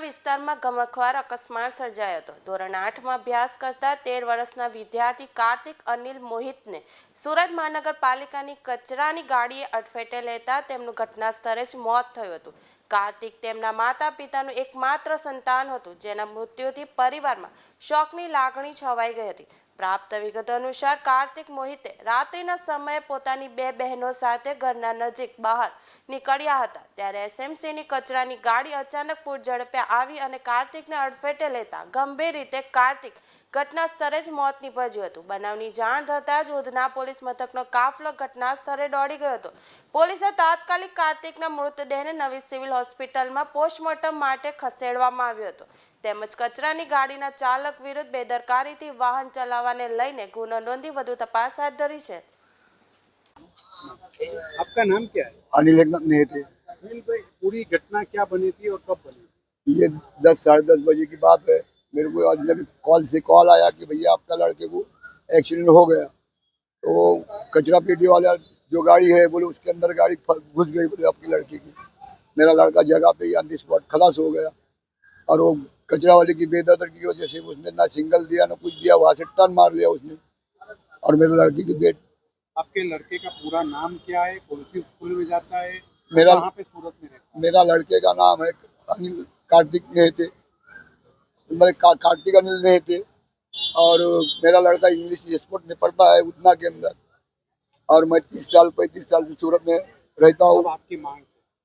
વિસ્તારમાં ગમખવાર અકસ્માત સર્જાયો હતો. ધોરણ આઠમાં અભ્યાસ કરતા તેર વર્ષના વિદ્યાર્થી કાર્તિક અનિલ મોહિતને સુરત મહાનગરપાલિકાની કચરાની ગાડીએ અડફેટે લેતા તેમનું ઘટના સ્થળે જ મોત થયું હતું. કાર્તિક તેમના માતા પિતાનું એકમાત્ર સંતાન હતું, જેના મૃત્યુથી પરિવારમાં શોકની લાગણી છવાઈ ગઈ હતી. પ્રાપ્ત વિગતો અનુસાર કાર્તિક મોહિતે રાત્રિના સમયે પોતાની બે બહેનો સાથે ઘરના નજીક બહાર નીકળ્યા હતા. ત્યારે એસએમસીની કચરાની ગાડી અચાનક પૂર ઝડપે આવી અને કાર્તિકને અડફેટે લેતા ગંભીર રીતે કાર્તિક ઘટના સ્થળે જ મોત નીપજ્યું હતું બનાવની જાણ થતાં જ ઉધના પોલીસ મથકનો કાફલો ઘટના સ્થળે દોડી ગયો હતો પોલીસે તાત્કાલિક કાર્તિકના મૃતદેહને નવી સિવિલ હોસ્પિટલમાં પોસ્ટમોર્ટમ માટે ખસેડવામાં આવ્યો હતો તેમજ કચરાની ગાડીના ચાલક વિરુદ્ધ બેદરકારીથી વાહન ચલાવવાને લઈને ગુનો નોંધી વધુ તપાસ હાથ ધરી છે आपका नाम क्या है अनिल एकनाथ नहीं थे अनिल भाई पूरी घटना क्या बनी थी और कब बनी ये दस साढ़े दस बजे की बात है मेरे को आज अभी कॉल से कॉल आया कि भैया आपका लड़के को एक्सीडेंट हो गया। तो कचरा पेटी वाला जो गाड़ी है बोले उसके अंदर गाड़ी घुस गई बोले आपकी लड़की की। मेरा लड़का जगह पे ऑन दी स्पॉट खलास हो गया। और वो कचरा वाले की बेदर्दी की वजह से उसने ना सिंगल दिया ना कुछ दिया वहाँ से टर्न मार लिया उसने। और मेरे लड़की की बेट आपके लड़के का पूरा नाम क्या है? कौन सी स्कूल में जाता है? मेरा पे सूरत में रहता मेरा लड़के का नाम है अनिल कार्तिक नेहते। मेरे का, मिल रहे थे। और मेरा लड़का इंग्लिश स्पोर्ट में पढ़ता है उतना के अंदर। और मैं तीस साल पैंतीस साल से सूरत में रहता हूँ। आपकी मांग?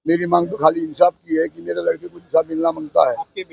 मेरी मांग तो खाली इंसाफ की है कि मेरे लड़के को इंसाफ मिलना माँगता है। आपके